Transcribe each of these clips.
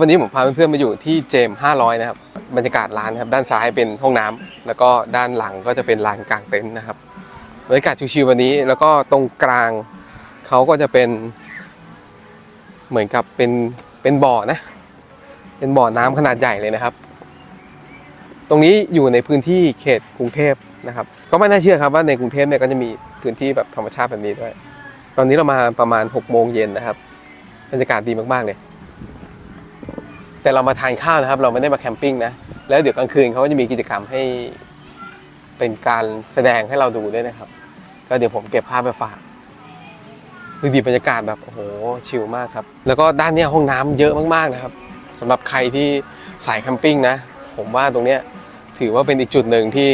วันนี้ผมพาเพื่อนๆมาอยู่ที่เจม 500 นะครับ บรรยากาศร้านนะครับ ด้านซ้ายเป็นห้องน้ำแล้วก็ด้านหลังก็จะเป็นลานกลางเต็นท์นะครับ บรรยากาศชิวๆวันนี้ แล้วก็ตรงกลางเขาก็จะเป็นเหมือนกับเป็นเป็นบ่อนะ เป็นบ่อน้ำขนาดใหญ่เลยนะครับ ตรงนี้อยู่ในพื้นที่เขตกรุงเทพนะครับ ก็ไม่น่าเชื่อครับว่าในกรุงเทพเนี่ยก็จะมีพื้นที่แบบธรรมชาติแบบนี้ด้วย ตอนนี้เรามาประมาณ6โมงเย็นนะครับ บรรยากาศดีมากๆเลย แต่เรามาทานข้าวนะครับ เราไม่ได้มาแคมปิ้งนะ แล้วเดี๋ยวกลางคืนเขาก็จะมีกิจกรรมให้เป็นการแสดงให้เราดูด้วยนะครับ ก็เดี๋ยวผมเก็บภาพไปฝากดูดีบรรยากาศแบบโอ้โหชิลมากครับ แล้วก็ด้านเนี้ยห้องน้ำเยอะมากๆนะครับสำหรับใครที่สายแคมปิ้งนะ ผมว่าตรงเนี้ยถือว่าเป็นอีกจุดหนึ่งที่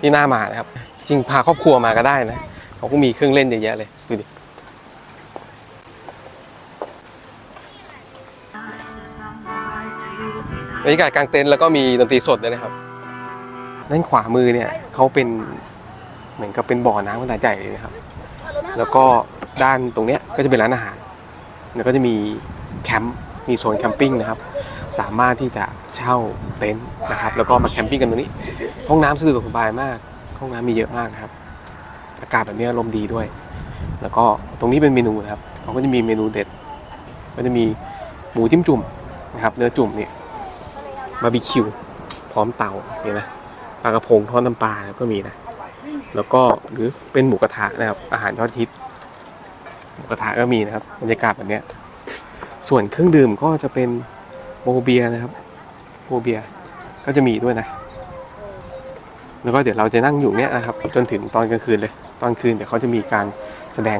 ที่น่ามานะครับ จริงพาครอบครัวมาก็ได้นะเขาก็มีเครื่องเล่นเยอะแยะเลยดูดิ บรรยากาศกลางเต็นท์แล้วก็มีดนตรีสดด้วยนะครับด้านขวามือเนี่ยเขาเป็นเหมือนกับเป็นบ่อน้ำขนาดใหญ่เลยนะครับ แล้วก็ด้านตรงเนี้ยก็จะเป็นร้านอาหารแล้วก็จะมีแคมป์มีโซนแคมปิ้งนะครับ สามารถที่จะเช่าเต็นท์นะครับ แล้วก็มาแคมปิ้งกันตรงนี้ ห้องน้ำสะดวกสบายมาก ห้องน้ำมีเยอะมากนะครับ อากาศแบบนี้ลมดีด้วย แล้วก็ตรงนี้เป็นเมนูนะครับเขาก็จะมีเมนูเด็ด ก็จะมีหมูจิ้มจุ่มนะครับเนื้อจุ่มเนี่ย บาร์บีคิว พร้อมเตาเนี่ยนะปลากระพงทอดน้ำปลาก็มีนะ แล้วก็หรือเป็นหมูกระทะนะครับ อาหารยอดฮิตหมูกระทะก็มีนะครับบรรยากาศแบบนี้ส่วนเครื่องดื่มก็จะเป็นโบเบียนะครับโบเบียก็จะมีด้วยนะ แล้วก็เดี๋ยวเราจะนั่งอยู่เนี้ยนะครับ จนถึงตอนกลางคืนเลย ตอนคืนเดี๋ยวเขาจะมีการแสดง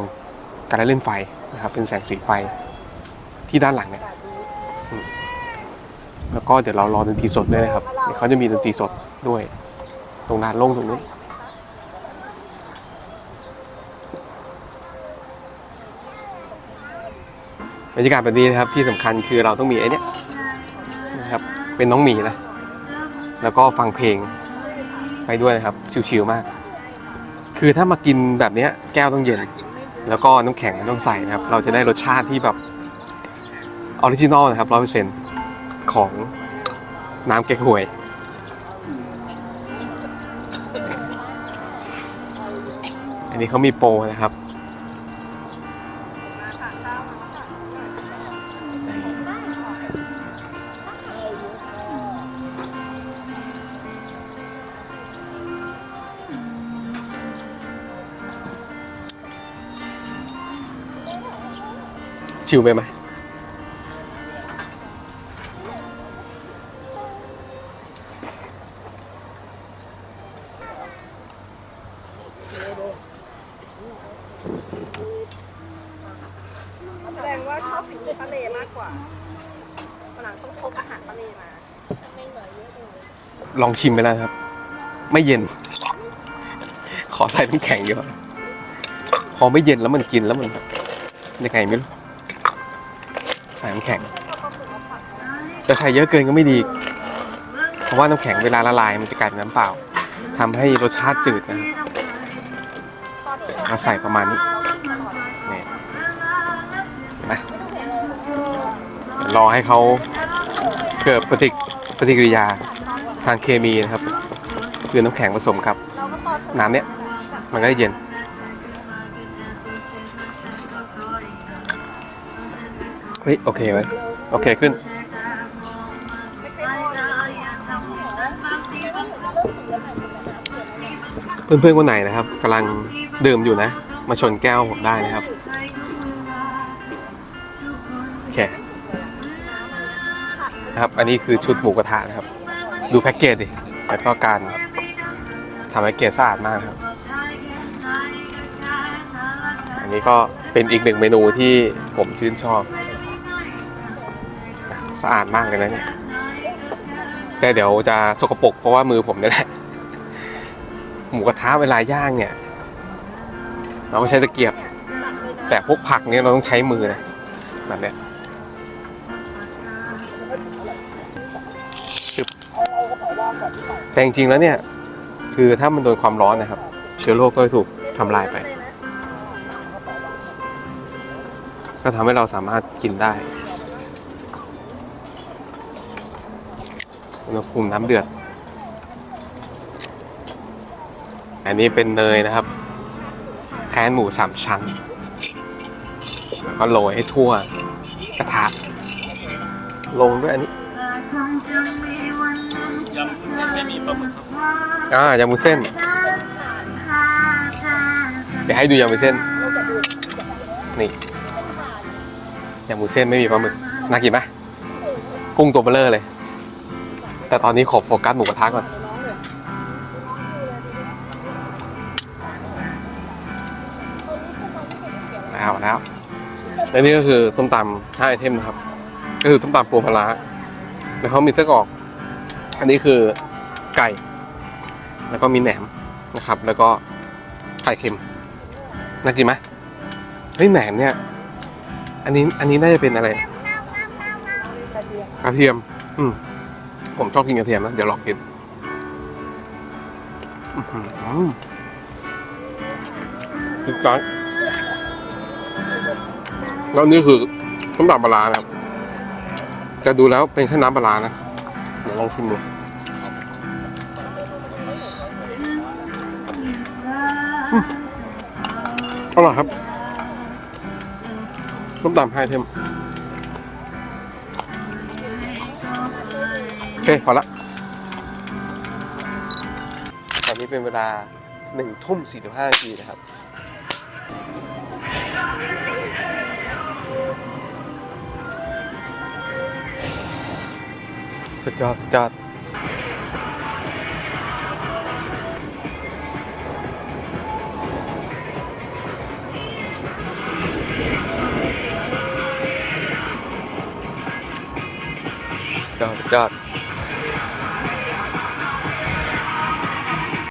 การเล่นไฟนะครับ เป็นแสงสีไฟที่ด้านหลังเนี่ย แล้วก็เดี๋ยวเรารอดนตรีสดด้วยนะครับเดี๋ยวเขาจะมีดนตรีสดด้วย ตรงลานโล่งตรงนู้นบรรยากาศแบบนี้นะครับที่สำคัญคือเราต้องมีไอ้นี้นะครับ เป็นน้องหมีนะแล้วก็ฟังเพลงไปด้วยนะครับชิวๆมาก คือถ้ามากินแบบนี้แก้วต้องเย็น แล้วก็น้ำแข็งต้องใส่นะครับ เราจะได้รสชาติที่แบบออริจินอลนะครับร้อยเปอร์เซ็นต์ ของน้ำแกงหวย อันนี้เขามีโปรนะครับ ชิวไปไหม แสดงว่าชอบสิ่งที่ทะเลมากกว่าหลังต้องพกอาหารทะเลมาลองชิมไปแล้วครับ ไม่เย็น ขอใส่น้ำแข็งเยอะพอไม่เย็นแล้วมันกินแล้วมันยังไงไม่รู้ใส่น้ำแข็งแต่ใส่เยอะเกินก็ไม่ดี เพราะว่าน้ำแข็งเวลาละลายมันจะกลายเป็นน้ำเปล่าทำให้รสชาติจืดนะครับ มาใส่ประมาณนี้นี่นไหมเดี๋ยวรอให้เขาเกิดปฏิปฏิกิริยาทางเคมีนะครับ คือน้ำแข็งผสมกับ น้ำเนี้ยมันก็จะเย็นเฮ้ยโอเคไหมโอเคขึ้นเพื่อนๆคนไหนนะครับกำลัง ดื่มอยู่นะ มาชนแก้วผมได้นะครับ โอเคนะครับ อันนี้คือชุดหมูกระทะนะครับ ดูแพ็กเกจดิแล้วก็การทำแพ็กเกจสะอาดมากครับ อันนี้ก็เป็นอีกหนึ่งเมนูที่ผมชื่นชอบ สะอาดมากเลยนะเนี่ยแต่เดี๋ยวจะสกปรกเพราะว่ามือผมนี่แหละหมูกระทะเวลาย่างเนี่ย เราก็ใช้ตะเกียบ แต่พวกผักเนี่ยเราต้องใช้มือนะแบบเนี้ยแต่จริงๆแล้วเนี่ย คือถ้ามันโดนความร้อนนะครับ เชื้อโรคก็ถูกทำลายไป ก็ทำให้เราสามารถกินได้อุณหภูมิน้ำเดือด อันนี้เป็นเนยนะครับ แทนหมูสามชั้น แล้วก็โรยให้ทั่วกระทะ ลงด้วยอันนี้ยังไม่มีปลาหมึกครับอ่ายำมุนเส้น เดี๋ยวให้ดูยำมุนเส้น นี่ยำมุนเส้นไม่มีปลาหมึก น่ากินไหมกุ้งตัวเบลเลอร์เลย แต่ตอนนี้ขอโฟกัสหมูกระทะก่อน แล้วแล้ว และนี่ก็คือส้มตำห้าไอเทมนะครับ ก็คือส้มตำปูปลาร้าแล้วเขามีไส้กรอก อันนี้คือไก่ แล้วก็มีแหนมนะครับ แล้วก็ไข่เค็ม น่ากินไหมเฮ้ยแหนมเนี่ย อันนี้อันนี้น่าจะเป็นอะไร กระเทียมอืม ผมชอบกินกระเทียมนะ เดี๋ยวลองกินอื้อหือจิ๊กจัง แล้วนี่คือส้มตำปลาครับจะดูแล้วเป็นแค่น้ำปลานะเดี๋ยวลองชิมดูอร่อยครับส้มตำให้เทมโอเคพอละตอนนี้เป็นเวลาหนึ่งทุ่มสี่สิบห้านาทีนะครับ สุดยอดสุดยอดสุดยอดสุดยอด